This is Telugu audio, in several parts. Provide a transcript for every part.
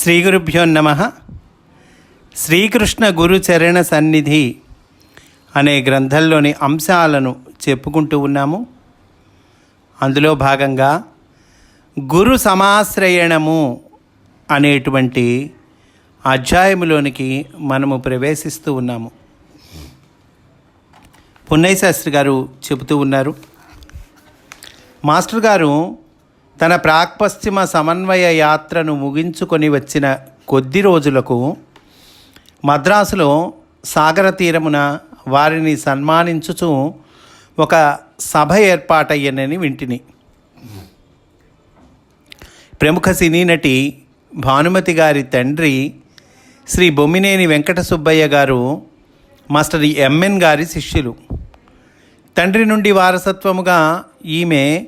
శ్రీ గురుభ్యో నమ. శ్రీకృష్ణ గురుచరణ సన్నిధి అనే గ్రంథంలోని అంశాలను చెప్పుకుంటూ ఉన్నాము. అందులో భాగంగా గురు సమాశ్రయణము అనేటువంటి అధ్యాయములోనికి మనము ప్రవేశిస్తూ ఉన్నాము. పున్నయ్య శాస్త్రి గారు చెబుతూ ఉన్నారు. మాస్టర్ గారు తన ప్రాక్పశ్చిమ సమన్వయ యాత్రను ముగించుకొని వచ్చిన కొద్ది రోజులకు మద్రాసులో సాగర తీరమున వారిని సన్మానించుచు ఒక సభ ఏర్పాటయ్యనని వింటిని. ప్రముఖ సినీ నటి భానుమతి గారి తండ్రి శ్రీ బొమ్మినేని వెంకట సుబ్బయ్య గారు మాస్టర్ ఎంఎన్ గారి శిష్యులు. తండ్రి నుండి వారసత్వముగా ఈమె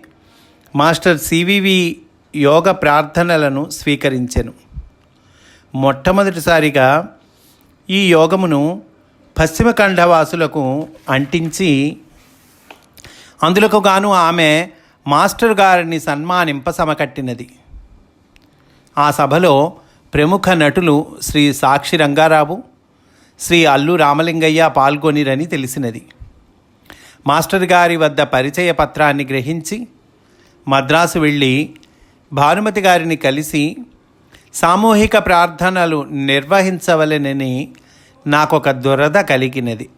మాస్టర్ సివివి యోగ ప్రార్థనలను స్వీకరించెను. మొట్టమొదటిసారిగా ఈ యోగమును పశ్చిమ ఖండవాసులకు అంటించి అందులకు గాను ఆమె మాస్టర్ గారిని సన్మానింప సమకట్టినది. ఆ సభలో ప్రముఖ నటులు శ్రీ సాక్షి రంగారావు శ్రీ అల్లు రామలింగయ్య పాల్గొనిరని తెలిసినది. మాస్టర్ గారి వద్ద పరిచయ పత్రాన్ని గ్రహించి మద్రాసు వెళ్ళి భానుమతి గారిని కలిసి సామూహిక ప్రార్థనలు నిర్వహించవలెనని నాకొక దురద కలిగినది.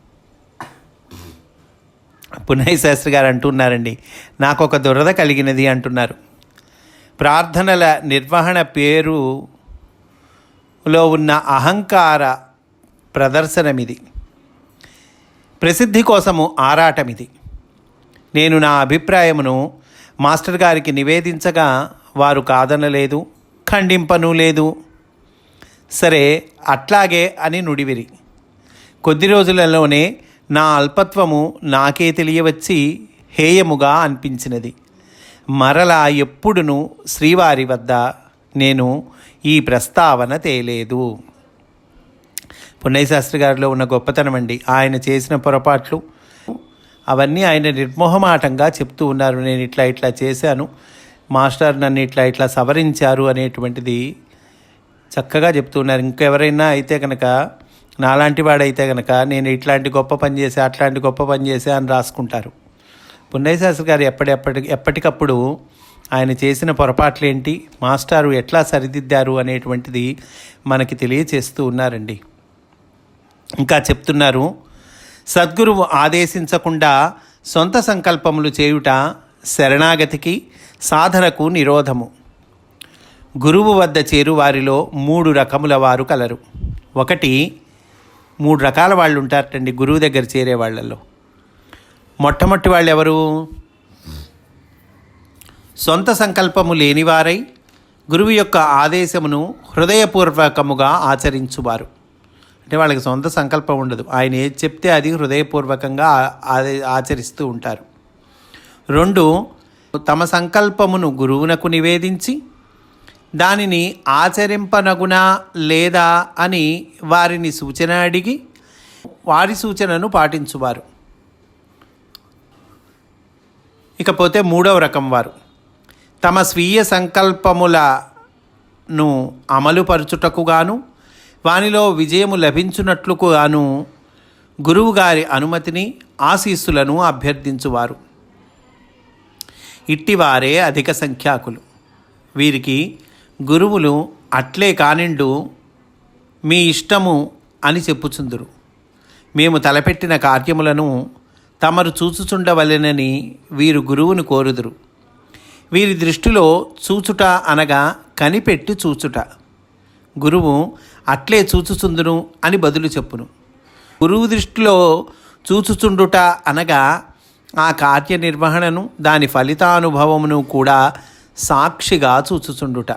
పునయ్ శాస్త్రి గారు అంటున్నారండి నాకు ఒక దురద కలిగినది అంటున్నారు. ప్రార్థనల నిర్వహణ పేరులో ఉన్న అహంకార ప్రదర్శనమిది. ప్రసిద్ధి కోసము ఆరాటమిది. నేను నా అభిప్రాయమును మాస్టర్ గారికి నివేదించగా వారు కాదనలేదు ఖండింపను లేదు. సరే అట్లాగే అని నుడివిరి. కొద్ది రోజులలోనే నా అల్పత్వము నాకే తెలియవచ్చి హేయముగా అనిపించినది. మరలా ఎప్పుడును శ్రీవారి వద్ద నేను ఈ ప్రస్తావన తేలేదు. పున్నయ్య శాస్త్రి గారిలో ఉన్న గొప్పతనం అండి ఆయన చేసిన పొరపాట్లు అవన్నీ ఆయన నిర్మోహమాటంగా చెప్తూ ఉన్నారు. నేను ఇట్లా ఇట్లా చేశాను. మాస్టర్ నన్ను ఇట్లా ఇట్లా సవరించారు అనేటువంటిది చక్కగా చెప్తున్నారు ఇంకెవరైనా అయితే కనుక నాలాంటి వాడైతే కనుక నేను ఇట్లాంటి గొప్ప పని చేసా అట్లాంటి గొప్ప పని చేసా అని రాసుకుంటారు. పున్నయ్య శాస్త్రి గారు ఎప్పటికప్పటి ఎప్పటికప్పుడు ఆయన చేసిన పొరపాట్లు ఏంటి? మాస్టారు ఎట్లా సరిదిద్దారు అనేటువంటిది మనకి తెలియచేస్తూ ఉన్నారండి. ఇంకా చెప్తున్నారు సద్గురువు ఆదేశించకుండా సొంత సంకల్పములు చేయుట శరణాగతికి సాధనకు నిరోధము. గురువు వద్ద చేరు వారిలో మూడు రకముల వారు కలరు. ఒకటి మూడు రకాల వాళ్ళు ఉంటారటండి గురువు దగ్గర చేరే వాళ్ళల్లో మొట్టమొదటి వాళ్ళు ఎవరు సొంత సంకల్పము లేనివారై గురువు యొక్క ఆదేశమును హృదయపూర్వకముగా ఆచరించువారు. అంటే వాళ్ళకి సొంత సంకల్పం ఉండదు. ఆయన ఏది చెప్తే అది హృదయపూర్వకంగా ఆచరిస్తూ ఉంటారు. రెండు తమ సంకల్పమును గురువునకు నివేదించి దానిని ఆచరింపనగునా లేదా అని వారిని సూచన అడిగి వారి సూచనను పాటించువారు. ఇకపోతే మూడవ రకం వారు. తమ స్వీయ సంకల్పములను అమలుపరుచుటకు గాను వానిలో విజయము లభించున్నట్లుకు గాను గురువుగారి అనుమతిని ఆశీస్సులను అభ్యర్థించువారు. ఇట్టివారే అధిక సంఖ్యాకులు. వీరికి గురువులు అట్లే కానిండు మీ ఇష్టము అని చెప్పుచుందురు. మేము తలపెట్టిన కార్యములను తమరు చూచుచుండవలెనని వీరు గురువును కోరుదురు. వీరి దృష్టిలో చూచుట అనగా కనిపెట్టి చూచుట. గురువు అట్లే చూచుచుందును అని బదులు చెప్పును. గురువు దృష్టిలో చూచుచుండుట అనగా ఆ కార్యనిర్వహణను దాని ఫలితానుభవమును కూడా సాక్షిగా చూచుచుండుట.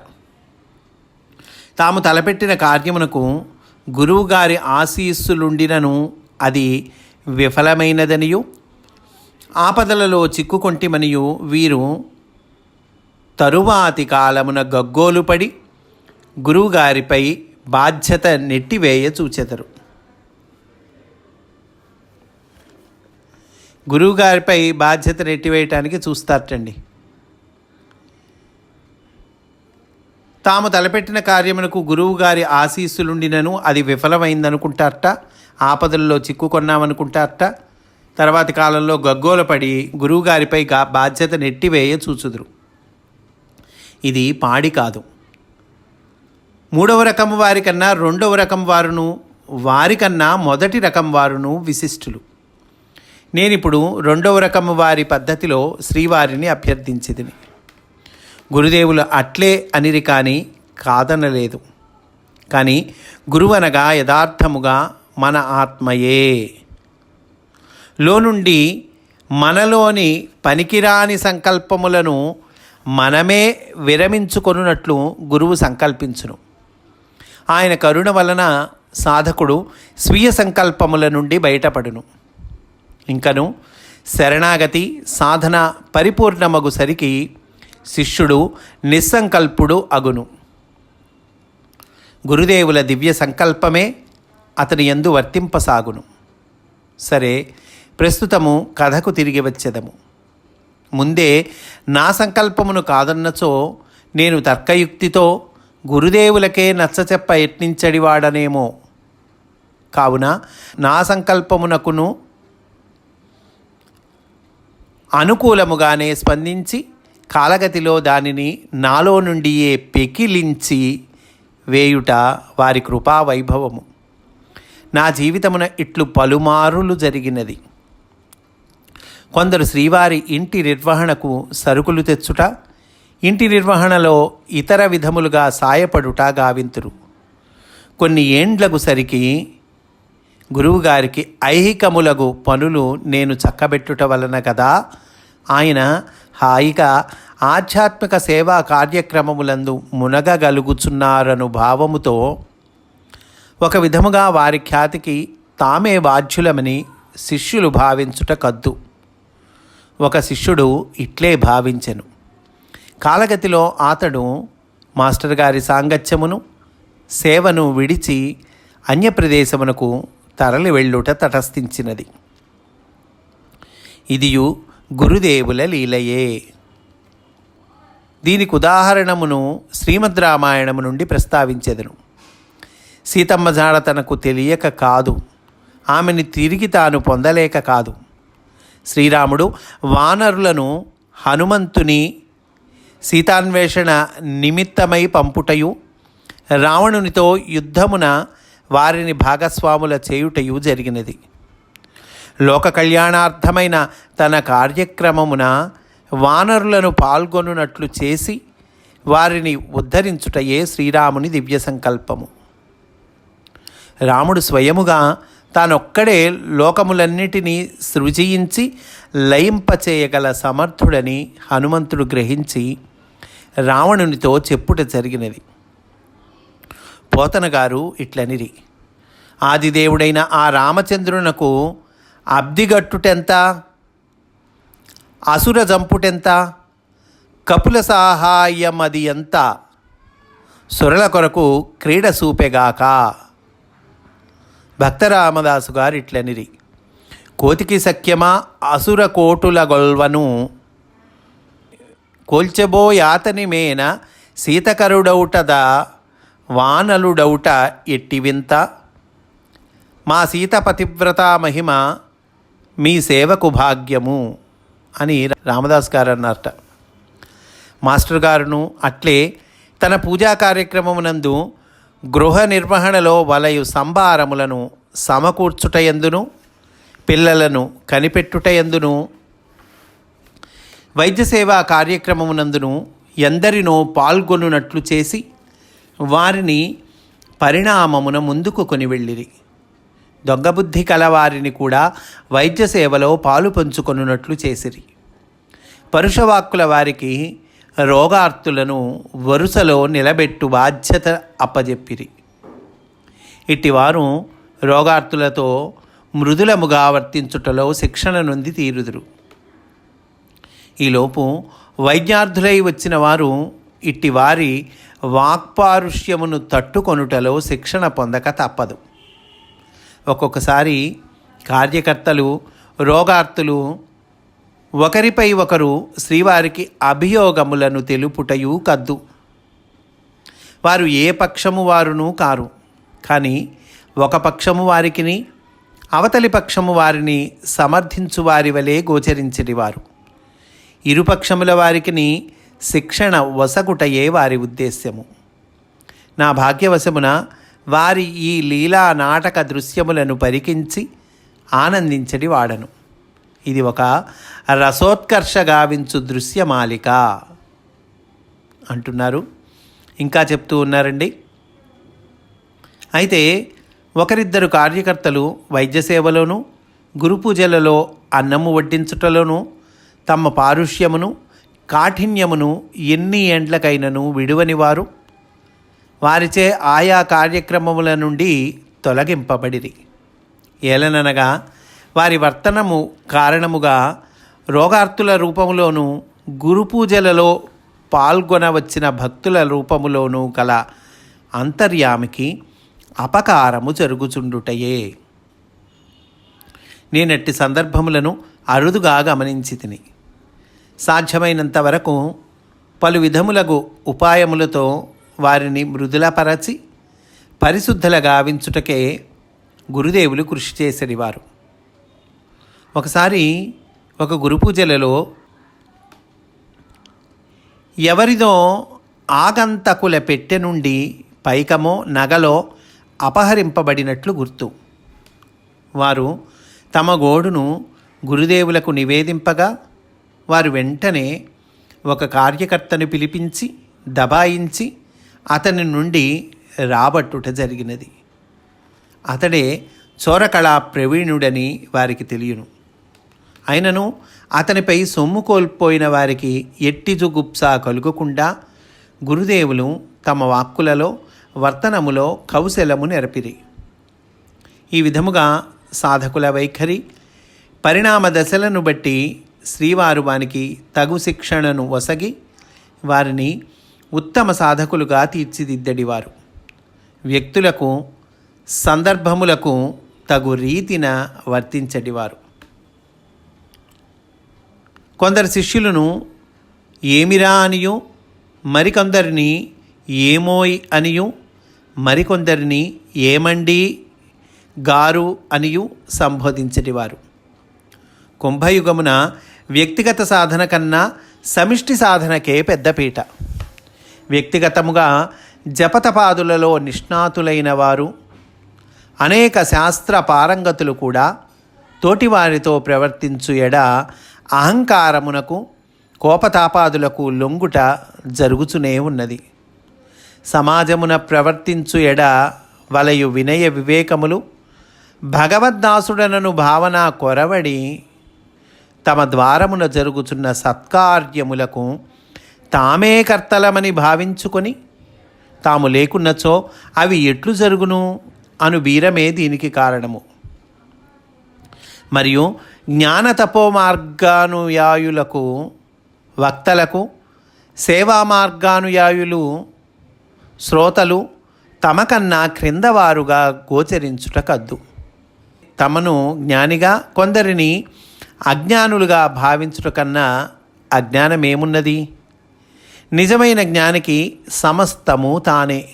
తాము తలపెట్టిన కార్యమునకు గురువుగారి ఆశీస్సులుండినను అది విఫలమైనదనియు ఆపదలలో చిక్కుకొంటిమనియు వీరు తరువాతి కాలమున గగ్గోలుపడి గురువుగారిపై బాధ్యత నెట్టివేయ చూచెదరు. గురువుగారిపై బాధ్యత నెట్టివేయటానికి చూస్తారటండి. తాము తలపెట్టిన కార్యమునకు గురువుగారి ఆశీస్సులుండినను అది విఫలమైందనుకుంటారట ఆపదల్లో చిక్కుకొన్నామనుకుంటారట తర్వాతి కాలంలో గగ్గోలపడి గురువుగారిపై బాధ్యత నెట్టివేయ చూచుదురు. ఇది పాడి కాదు. మూడవ రకం వారికన్నా రెండవ రకం వారును వారికన్నా మొదటి రకం వారును విశిష్టులు. నేనిప్పుడు రెండవ రకం వారి పద్ధతిలో శ్రీవారిని అభ్యర్థించిదిని గురుదేవులు అట్లే అనిరి కానీ కాదనలేదు. కానీ గురువనగా యథార్థముగా మన ఆత్మయే. లో నుండి మనలోని పనికిరాని సంకల్పములను మనమే విరమించుకొనున్నట్లు గురువు సంకల్పించును. ఆయన కరుణ వలన సాధకుడు స్వీయ సంకల్పముల నుండి బయటపడును. ఇంకను శరణాగతి సాధన పరిపూర్ణమగు సరికి శిష్యుడు నిస్సంకల్పుడు అగును. గురుదేవుల దివ్య సంకల్పమే అతని ఎందు వర్తింపసాగును. సరే ప్రస్తుతము కథకు తిరిగి వచ్చేదము. ముందే నా సంకల్పమును కాదన్నచో నేను తర్కయుక్తితో గురుదేవులకే నచ్చచెప్ప యత్నించడివాడనేమో. కావున నా సంకల్పమునకును అనుకూలముగానే స్పందించి కాలగతిలో దానిని నాలో నుండియే పెకిలించి వేయుట వారి కృపా వైభవము నా జీవితమున ఇట్లు పలుమారులు జరిగినది. కొందరు శ్రీవారి ఇంటి నిర్వహణకు సరుకులు తెచ్చుట ఇంటి నిర్వహణలో ఇతర విధములుగా సాయపడుట గావింతురు. కొన్ని ఏండ్లకు సరికి గురువుగారికి ఐహికములగు పనులు నేను చక్కబెట్టుట వలన కదా ఆయన హాయిగా ఆధ్యాత్మిక సేవా కార్యక్రమములందు మునగగలుగుచున్నారను భావముతో ఒక విధముగా వారి ఖ్యాతికి తామే బాధ్యులమని శిష్యులు భావించుట కద్దు. ఒక శిష్యుడు ఇట్లే భావించెను. కాలగతిలో అతడు మాస్టర్ గారి సాంగత్యమును సేవను విడిచి అన్యప్రదేశమునకు తరలి వెళ్ళుట తటస్థించినది. ఇదియు గురుదేవుల లీలయే. దీనికి ఉదాహరణమును శ్రీమద్ రామాయణము నుండి ప్రస్తావించెదను. సీతమ్మ జాడ తనకు తెలియక కాదు ఆమెని తిరిగి తాను పొందలేక కాదు. శ్రీరాముడు వానరులను హనుమంతుని సీతాన్వేషణ నిమిత్తమై పంపుటయు రావణునితో యుద్ధమున వారిని భాగస్వాముల చేయుటయు జరిగినది. లోక కళ్యాణార్థమైన తన కార్యక్రమమున వానరులను పాల్గొనున్నట్లు చేసి వారిని ఉద్ధరించుటయే శ్రీరాముని దివ్య సంకల్పము. రాముడు స్వయముగా తానొక్కడే లోకములన్నిటినీ సృజయించి లయింపచేయగల సమర్థుడని హనుమంతుడు గ్రహించి రావణునితో చెప్పుట జరిగినది. పోతన గారు ఇట్లనిరి ఆదిదేవుడైన ఆ రామచంద్రునకు అబ్దిగట్టుటెంత? అసుర జంపుటెంత? కపుల సహాయమది ఎంత సురల కొరకు క్రీడ సూపెగాక? భక్తరామదాసు గారు ఇట్లనిరి. కోతికి సఖ్యమా అసుర కోటుల గొల్వను. కోల్చెబోయాతని మేన సీతకరుడౌటద వానలుడౌట ఎట్టి వింత. మా సీత పతివ్రత మహిమ మీ సేవకు భాగ్యము అని రామదాస్ గారు అన్నారట మాస్టర్ గారును అట్లే తన పూజా కార్యక్రమమునందు గృహ నిర్వహణలో వలయు సంభారములను సమకూర్చుటయందును పిల్లలను కనిపెట్టుటయందును వైద్య సేవా కార్యక్రమమునందును ఎందరినో పాల్గొనున్నట్లు చేసి వారిని పరిణామమున ముందుకు కొని వెళ్ళిరి దొంగబుద్ధి కలవారిని కూడా వైద్య సేవలో పాలు పంచుకొనున్నట్లు చేసిరి. పరుషవాక్కుల వారికి రోగార్తులను వరుసలో నిలబెట్టు బాధ్యత అప్పజెప్పిరి. ఇట్టివారు రోగార్తులతో మృదులముగా వర్తించుటలో శిక్షణ నుండి తీరుదురు. ఈలోపు వైద్యార్థులై వచ్చిన వారు ఇట్టి వారి వాక్పారుష్యమును తట్టుకొనుటలో శిక్షణ పొందక తప్పదు. ఒక్కొక్కసారి కార్యకర్తలు రోగార్తులు ఒకరిపై ఒకరు శ్రీవారికి అభియోగములను తెలుపుటయు కద్దు. వారు ఏ పక్షము వారును కారు. కానీ ఒక పక్షము వారికిని అవతలి పక్షము వారిని సమర్థించు వారి వలె గోచరించడి వారు. ఇరుపక్షముల వారికిని శిక్షణ వసగుటయే వారి ఉద్దేశ్యము. నా భాగ్యవశమున వారి ఈ లీలా నాటక దృశ్యములను పరికించి ఆనందించడి వాడను. ఇది ఒక రసోత్కర్ష గావించు దృశ్యమాలిక అంటున్నారు. ఇంకా చెప్తూ ఉన్నారండి. అయితే ఒకరిద్దరు కార్యకర్తలు వైద్య సేవలోనూ గురు పూజలలో అన్నము వడ్డించుటలోనూ తమ పారుష్యమును కాఠిన్యమును ఎన్ని ఎండ్లకైనను విడువని వారు వారిచే ఆయా కార్యక్రమముల నుండి తొలగింపబడిరి. ఏలననగా వారి వర్తనము కారణముగా రోగార్తుల రూపములోను గురు పూజలలో పాల్గొనవచ్చిన భక్తుల రూపములోనూ గల అంతర్యామికి అపకారము జరుగుచుండుటయే. నేనట్టి సందర్భములను అరుదుగా గమనించి తిని సాధ్యమైనంత వరకు పలు విధములగు ఉపాయములతో వారిని మృదులపరచి పరిశుద్ధుల గావించుటకే గురుదేవులు కృషి చేసేవారు ఒకసారి ఒక గురు పూజలలో ఎవరిదో ఆగంతకుల పెట్టె నుండి పైకమో నగలో అపహరింపబడినట్లు గుర్తు. వారు తమ గోడును గురుదేవులకు నివేదింపగా వారు వెంటనే ఒక కార్యకర్తను పిలిపించి దబాయించి అతని నుండి రాబట్టుట జరిగినది. అతడే చోరకళా ప్రవీణుడని వారికి తెలియను. అయినను అతనిపై సొమ్ము కోల్పోయిన వారికి ఎట్టి జుగుప్స కలుగకుండా గురుదేవులు తమ వాక్కులలో వర్తనములో కౌశలము నెరపిరి. ఈ విధముగా సాధకుల వైఖరి పరిణామ దశలను బట్టి శ్రీవారు వానికి తగు శిక్షణను వసగి వారిని ఉత్తమ సాధకులుగా తీర్చిదిద్దడివారు. వ్యక్తులకు సందర్భములకు తగు రీతిన వర్తించడివారు. కొందరు శిష్యులను ఏమిరా అనియు? మరికొందరిని ఏమోయ్ అనియు? మరికొందరిని ఏమండి గారు అనియు సంబోధించటివారు. కుంభయుగమున వ్యక్తిగత సాధన కన్నా సమిష్టి సాధనకే పెద్దపీట వ్యక్తిగతముగా జపతపాదులలో నిష్ణాతులైన వారు అనేక శాస్త్ర పారంగతులు కూడా తోటివారితో ప్రవర్తించు ఎడ అహంకారమునకు కోపతాపాదులకు లొంగుట జరుగుచునే ఉన్నది. సమాజమున ప్రవర్తించు ఎడ వలయు వినయ వివేకములు భగవద్దాసుడనను భావన కొరవడి తమ ద్వారమున జరుగుచున్న సత్కార్యములకు తామే కర్తలమని భావించుకొని తాము లేకున్నచో అవి ఎట్లు జరుగును అను బీరమే దీనికి కారణము. మరియు జ్ఞాన మార్గానుయాయులకు వక్తలకు సేవా మార్గానుయాయులు శ్రోతలు తమకన్నా క్రిందవారుగా గోచరించుట కద్దు తమను జ్ఞానిగా కొందరిని అజ్ఞానులుగా భావించుట కన్నా అజ్ఞానమేమున్నది? నిజమైన జ్ఞానికి సమస్తము తానే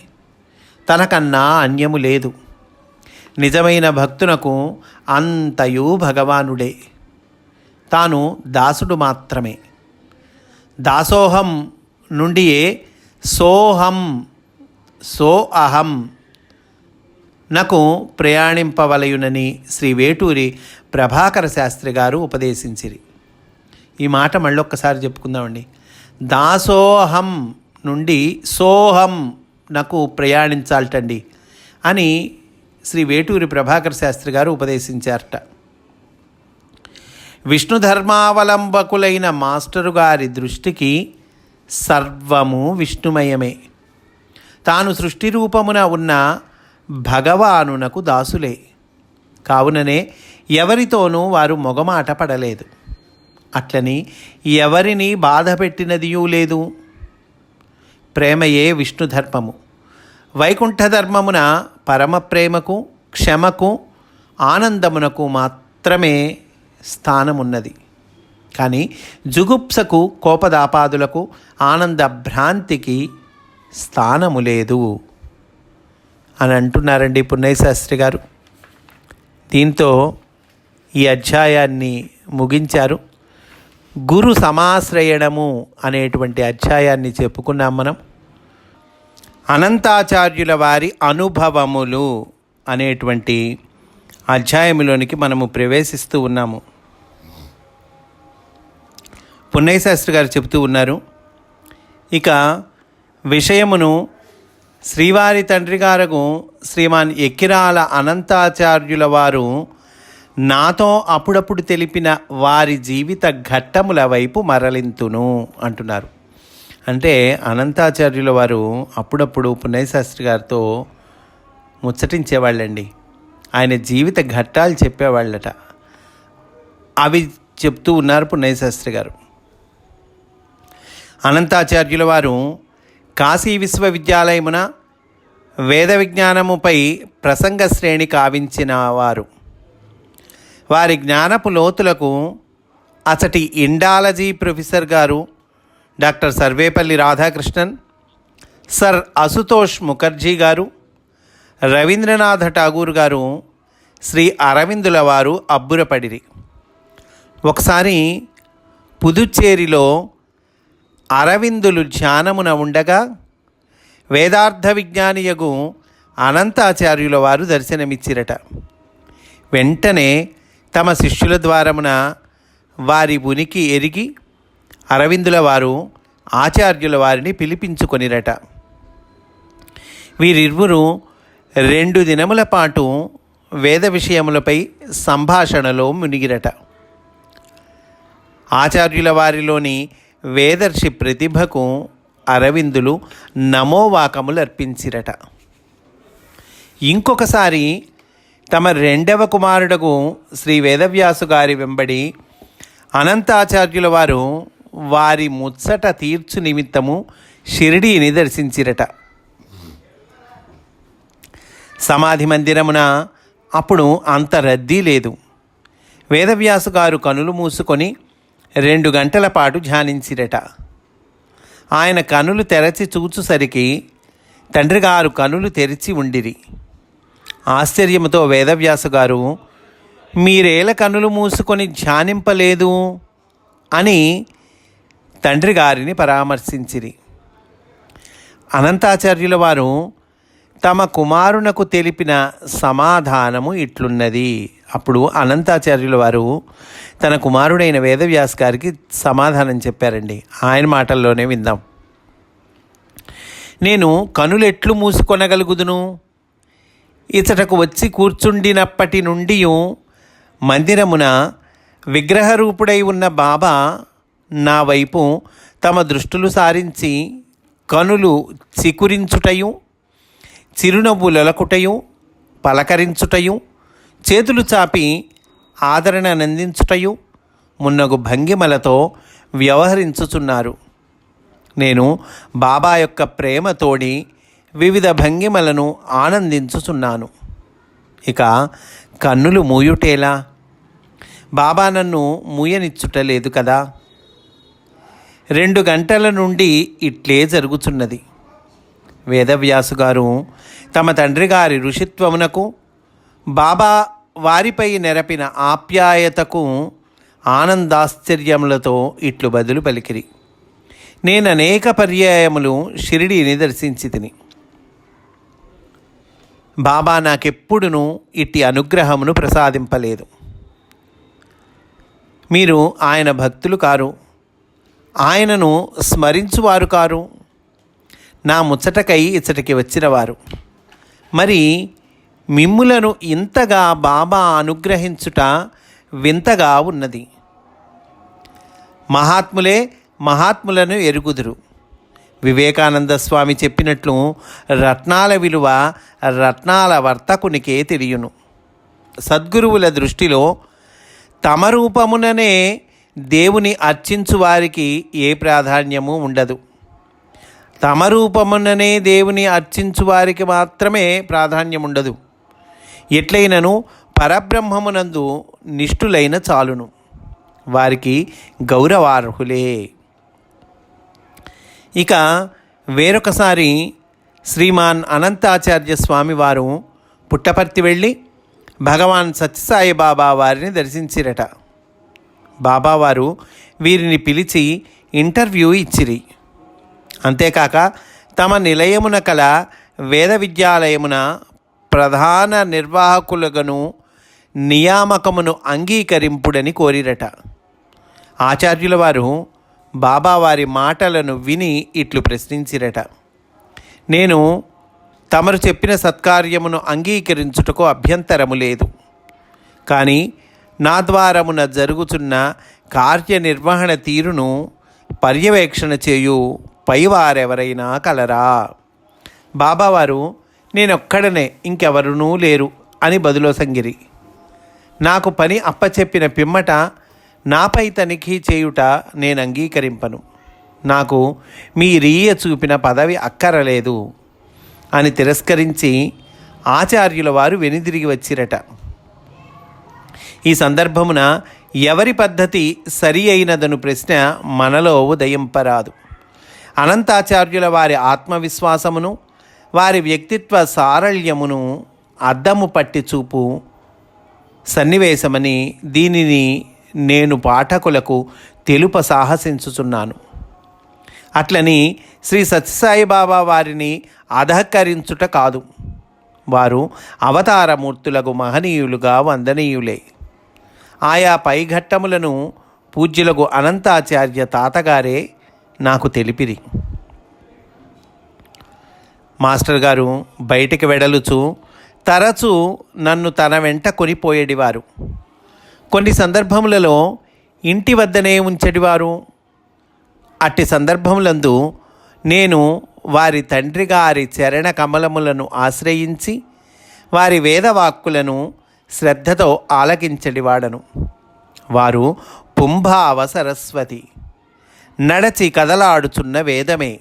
తనకన్నా అన్యము లేదు. నిజమైన భక్తునకు అంతయు భగవానుడే. తాను దాసుడు మాత్రమే. దాసోహం నుండియే సోహం సో అహం నకు ప్రయాణింపవలయునని శ్రీ వేటూరి ప్రభాకర శాస్త్రి గారు ఉపదేశించిరి. ఈ మాట మళ్ళొక్కసారి చెప్పుకుందామండి. దాసోహం నుండి సోహం నాకు ప్రయాణించాలటండి అని శ్రీ వేటూరి ప్రభాకర్ శాస్త్రి గారు ఉపదేశించారట. విష్ణు ధర్మావలంబకులైన మాస్టరు గారి దృష్టికి సర్వము విష్ణుమయమే. తాను సృష్టి రూపమున ఉన్న భగవానునకు దాసులే. కావుననే ఎవరితోనూ వారు మొగమాట పడలేదు. అట్లని ఎవరిని బాధ పెట్టినదియూ లేదు. ప్రేమయే విష్ణుధర్మము వైకుంఠధర్మమున పరమప్రేమకు పరమ ప్రేమకు క్షమకు ఆనందమునకు మాత్రమే స్థానమున్నది. కానీ జుగుప్సకు కోపదాపాదులకు ఆనంద భ్రాంతికి స్థానము లేదు. అని అంటున్నారండి పున్నయ్య శాస్త్రి గారు. దీంతో ఈ అధ్యాయాన్ని ముగించారు. గురు సమాశ్రయణము అనేటువంటి అధ్యాయాన్ని చెప్పుకున్నాం మనం. అనంతాచార్యుల వారి అనుభవములు అనేటువంటి అధ్యాయంలోనికి మనము ప్రవేశిస్తూ ఉన్నాము. పున్నయ్య శాస్త్రి గారు చెబుతూ ఉన్నారు ఇక విషయమును శ్రీవారి తండ్రి గారు శ్రీమాన్ ఎక్కిరాల అనంతాచార్యుల వారు నాతో అప్పుడప్పుడు తెలిపిన వారి జీవిత ఘట్టముల వైపు మరలింతును అంటున్నారు. అంటే అనంతాచార్యుల వారు అప్పుడప్పుడు పున్నయ్యశాస్త్రి గారితో ముచ్చటించేవాళ్ళండి. ఆయన జీవిత ఘట్టాలు చెప్పేవాళ్ళట. అవి చెప్తూ ఉన్నారు పున్నయ్యశాస్త్రి గారు. అనంతాచార్యుల వారు కాశీ విశ్వవిద్యాలయమున వేద విజ్ఞానముపై ప్రసంగ శ్రేణి కావించిన వారు. వారి జ్ఞానపు లోతులకు అసటి ఇండాలజీ ప్రొఫెసర్ గారు డాక్టర్ సర్వేపల్లి రాధాకృష్ణన్ సర్ అసుతోష్ ముఖర్జీ గారు రవీంద్రనాథ ఠాగూర్ గారు శ్రీ అరవిందుల వారు అబ్బురపడిరి. ఒకసారి పుదుచ్చేరిలో అరవిందులు ధ్యానమున ఉండగా వేదార్థ విజ్ఞానియగు అనంతాచార్యుల వారు దర్శనమిచ్చిరట. వెంటనే తమ శిష్యుల ద్వారమున వారి ఉనికి ఎరిగి అరవిందుల వారు ఆచార్యుల వారిని పిలిపించుకొనిరట. వీరిరువురు రెండు దినముల పాటు వేద విషయములపై సంభాషణలో మునిగిరట. ఆచార్యుల వారిలోని వేదర్షి ప్రతిభకు అరవిందులు నమోవాకములు అర్పించిరట ఇంకొకసారి తమ రెండవ కుమారుడకు శ్రీ వేదవ్యాసు గారి వెంబడి అనంతాచార్యుల వారు వారి ముచ్చట తీర్చు నిమిత్తము షిరిడీని దర్శించిరట. సమాధి మందిరమున అప్పుడు అంత రద్దీ లేదు. వేదవ్యాసు గారు కనులు మూసుకొని రెండు గంటల పాటు ధ్యానించిరట. ఆయన కనులు తెరచి చూచుసరికి తండ్రి గారు కనులు తెరిచి ఉండిరి. ఆశ్చర్యముతో వేదవ్యాసు గారు మీరేల కనులు మూసుకొని ధ్యానింపలేదు? అని తండ్రి గారిని పరామర్శించిరి. అనంతాచార్యుల వారు తమ కుమారునకు తెలిపిన సమాధానము ఇట్లున్నది. అప్పుడు అనంతాచార్యుల వారు తన కుమారుడైన వేదవ్యాస్ గారికి సమాధానం చెప్పారండి. ఆయన మాటల్లోనే విందాం. నేను కనులెట్లు మూసుకొనగలుగుదును. ఇతటకు వచ్చి కూర్చుండినప్పటి నుండి మందిరమున విగ్రహరూపుడై ఉన్న బాబా నా వైపు తమ దృష్టులు సారించి కనులు చికురించుటయు చిరునవ్వు లొలకుటయు పలకరించుటయు చేతులు చాపి ఆదరణ నందించుటయు మున్నగు భంగిమలతో వ్యవహరించుచున్నారు. నేను బాబా యొక్క ప్రేమతోడి వివిధ భంగిమలను ఆనందించుచున్నాను. ఇక కన్నులు మూయుటేలా? బాబా నన్ను మూయనిచ్చుటలేదు కదా? రెండు గంటల నుండి ఇట్లే జరుగుతున్నది వేదవ్యాసు గారు తమ తండ్రి గారి ఋషిత్వమునకు బాబా వారిపై నెరపిన ఆప్యాయతకు ఆనందాశ్చర్యములతో ఇట్లు బదులు పలికిరి. నేను అనేక పర్యాయములు షిరిడీని దర్శించి తిని బాబా నాకెప్పుడును ఇట్టి అనుగ్రహమును ప్రసాదింపలేదు. మీరు ఆయన భక్తులు కారు. ఆయనను స్మరించువారు కారు. నా ముచ్చటకై ఇచ్చటికి వచ్చినవారు. మరి మిమ్ములను ఇంతగా బాబా అనుగ్రహించుట వింతగా ఉన్నది. మహాత్ములే మహాత్ములను ఎరుగుదురు. వివేకానంద స్వామి చెప్పినట్లు రత్నాల విలువ రత్నాల వర్తకునికే తెలియను. సద్గురువుల దృష్టిలో తమ రూపముననే దేవుని అర్చించు వారికి ఏ ప్రాధాన్యము ఉండదు. తమ రూపముననే దేవుని అర్చించు వారికి మాత్రమే ప్రాధాన్యం ఉండదు. ఎట్లయినను పరబ్రహ్మమునందు నిష్ఠులైన చాలును. వారికి గౌరవార్హులే. ఇక వేరొకసారి శ్రీమాన్ అనంతాచార్య స్వామి వారు పుట్టపర్తి వెళ్ళి భగవాన్ సత్యసాయి బాబా వారిని దర్శించిరట. బాబావారు వీరిని పిలిచి ఇంటర్వ్యూ ఇచ్చిరి. అంతేకాక తమ నిలయమున కల వేద విద్యాలయమున ప్రధాన నిర్వాహకులుగను నియామకమును అంగీకరింపుడని కోరిరట. ఆచార్యుల వారు బాబావారి మాటలను విని ఇట్లు ప్రశ్నించిరట. నేను తమరు చెప్పిన సత్కార్యమును అంగీకరించుటకు అభ్యంతరము లేదు. కానీ నా ద్వారమున జరుగుతున్న కార్యనిర్వహణ తీరును పర్యవేక్షణ చేయు పైవారెవరైనా కలరా. బాబావారు నేనొక్కడనే ఇంకెవరునూ లేరు అని బదులో సంగిరి నాకు పని అప్పచెప్పిన పిమ్మట నాపై తనిఖీ చేయుట నేను అంగీకరింపను. నాకు మీ రీయ చూపిన పదవి అక్కరలేదు అని తిరస్కరించి ఆచార్యుల వారు వెనుదిరిగి వచ్చిరట. ఈ సందర్భమున ఎవరి పద్ధతి సరి అయినదను ప్రశ్న మనలో ఉదయింపరాదు. అనంతాచార్యుల వారి ఆత్మవిశ్వాసమును వారి వ్యక్తిత్వ సారళ్యమును అద్దము పట్టి చూపు సన్నివేశమని దీనిని నేను పాఠకులకు తెలుప సాహసించుచున్నాను. అట్లని శ్రీ సత్యసాయిబాబా వారిని అధహకరించుట కాదు. వారు అవతారమూర్తులకు మహనీయులుగా వందనీయులే. ఆయా పైఘట్టములను పూజ్యులకు అనంతాచార్య తాతగారే నాకు తెలిపిరి. మాస్టర్ గారు బయటికి వెడలుచు తరచూ నన్ను తన వెంట కొనిపోయేడివారు. కొన్ని సందర్భములలో ఇంటి వద్దనే ఉంచెడివారు. అట్టి సందర్భములందు నేను వారి తండ్రి గారి చరణ కమలములను ఆశ్రయించి వారి వేదవాక్కులను శ్రద్ధతో ఆలకించడివాడను. వారు పుంభావ సరస్వతి నడచి కదలాడుచున్న వేదమే.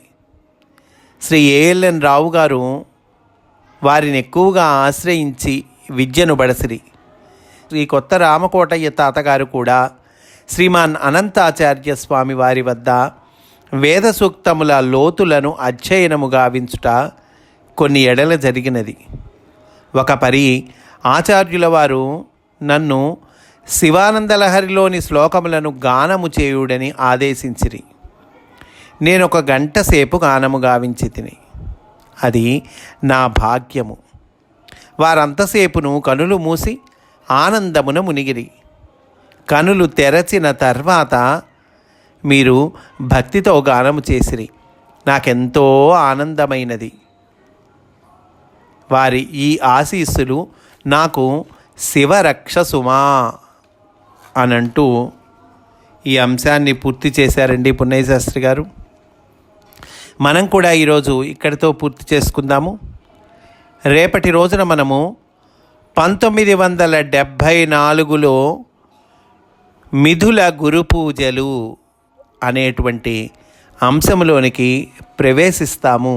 శ్రీ ఏఎల్ఎన్ రావు గారు వారిని ఎక్కువగా ఆశ్రయించి విద్యను బడసిరి. శ్రీ కొత్త రామకోటయ్య తాతగారు కూడా శ్రీమాన్ అనంతాచార్య స్వామి వారి వద్ద వేద సూక్తముల లోతులను అధ్యయనము గావించుట కొన్ని ఎడల జరిగినది. ఒక పరి ఆచార్యుల వారు నన్ను శివానందలహరిలోని శ్లోకములను గానము చేయుడని ఆదేశించిరి. నేను ఒక గంట సేపు గానము గావించి తిని. అది నా భాగ్యము. వారంతసేపును కనులు మూసి ఆనందమున మునిగిరి. కనులు తెరచిన తర్వాత మీరు భక్తితో గానము చేసిరి. నాకెంతో ఆనందమైనది. వారి ఈ ఆశీస్సులు నాకు శివరక్షసుమా అని అంటూ ఈ అంశాన్ని పూర్తి చేశారండి పున్నయ్యశాస్త్రి గారు. మనం కూడా ఈరోజు ఇక్కడితో పూర్తి చేసుకుందాము. రేపటి రోజున మనము పంతొమ్మిది వందల డెబ్భై నాలుగులో మిథుల గురు పూజలు అనేటువంటి అంశంలోనికి ప్రవేశిస్తాము.